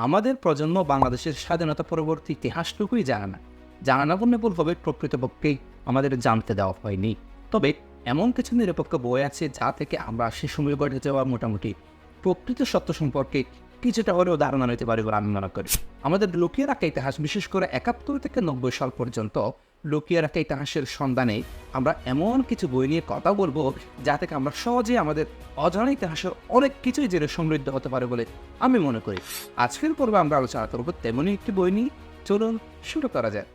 আমাদের প্রজন্ম বাংলাদেশের স্বাধীনতা পরবর্তী ইতিহাসটুকুই জানে না। জানা না বললে প্রকৃতপক্ষেই আমাদের জানতে দেওয়া হয়নি। তবে এমন কিছু নিরপেক্ষ বই আছে যা থেকে আমরা সে সময় ঘটে যাওয়া মোটামুটি প্রকৃত সত্য সম্পর্কে কিছুটা হলেও ধারণা নিতে পারি বলে আমি মনে করি। আমাদের লুকিয়ে রাখা ইতিহাস বিশেষ করে একাত্তর থেকে নব্বই সাল পর্যন্ত লুকিয়ে রাখা ইতিহাসের সন্ধানে আমরা এমন কিছু বই নিয়ে কথা বলব যা থেকে আমরা সহজে আমাদের অজানা ইতিহাসের অনেক কিছুই জেনে সমৃদ্ধ হতে পারে বলে আমি মনে করি। আজকের পর্বে আমরা আলোচনা করব তেমনই একটি বই নিয়ে। চলুন, শুরু করা যায়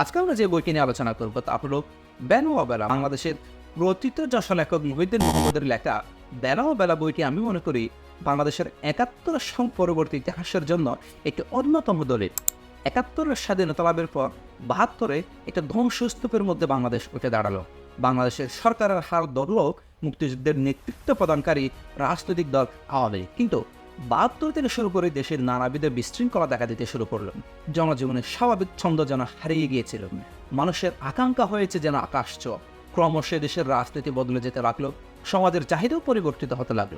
আজকে আমরা যে বইটি নিয়ে আলোচনা করব তা হলো বেলা বাংলাদেশের প্রতীত যশা লেখক মহিউদ্দিন মোহাম্মদের লেখা বেলা বেলা বইটি আমি মনে করি বাংলাদেশের একাত্তর সং পরবর্তী ইতিহাসের জন্য একটি অন্যতম দলিল। একাত্তরের স্বাধীনতা লাভের পর বাহাত্তরে একটা ধ্বংসস্তূপের মধ্যে বাংলাদেশ উঠে দাঁড়াল। বাংলাদেশের সরকারের হার ধরল মুক্তিযুদ্ধের নেতৃত্ব প্রদানকারী রাজনৈতিক দল আওয়ামী লীগ। কিন্তু বাহাত্তর থেকে শুরু করে দেশের নানাবিধ বিশৃঙ্খলা দেখা দিতে শুরু করল। জনজীবনের স্বাভাবিক ছন্দ যেন হারিয়ে গিয়েছিল। মানুষের আকাঙ্ক্ষা হয়েছে যেন আকাশ ছোঁয়া। ক্রমশ দেশের রাজনীতি বদলে যেতে লাগল, সমাজের চাহিদাও পরিবর্তিত হতে লাগল।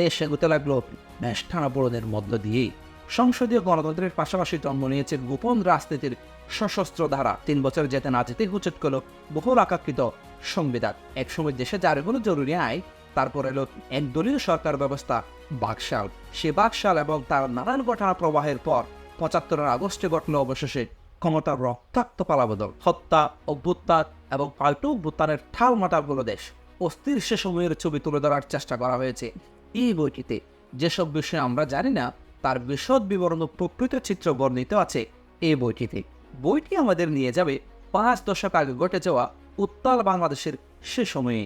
দেশ এগোতে লাগল টানাপোড়নের মধ্য দিয়েই। সংসদীয় গণতন্ত্রের পাশাপাশি জন্ম নিয়েছে গোপন রাজনীতির সশস্ত্র ধারা। তিন বছর যেতে না যেতে হুচট করল বহুল আকাঙ্ক্ষিত সংবিধান। একসময় দেশে জারি হলো জরুরি আইন তারপর এলো একদলীয় সরকার ব্যবস্থা, বাকশাল। সে বাকশাল এবং তার নানান ঘটনা প্রবাহের পর পঁচাত্তরের আগস্টে ঘটল অবশেষে ক্ষমতার রক্তাক্ত পালাবদল, হত্যা, অভ্যুত্থান এবং পাল্টো অভ্যুত্থানের ঠাল মাটালগুলো দেশ। অস্থির সে সময়ের ছবি তুলে ধরার চেষ্টা করা হয়েছে। এই বইটিতে যেসব বিষয়ে আমরা জানি না, তার বিশদ বিবরণ প্রকৃত চিত্র বর্ণিত আছে। এই বইটিতে বইটি আমাদের নিয়ে যাবে পাঁচ দশক আগে ঘটে যাওয়া উত্তাল বাংলাদেশের সে সময়ে।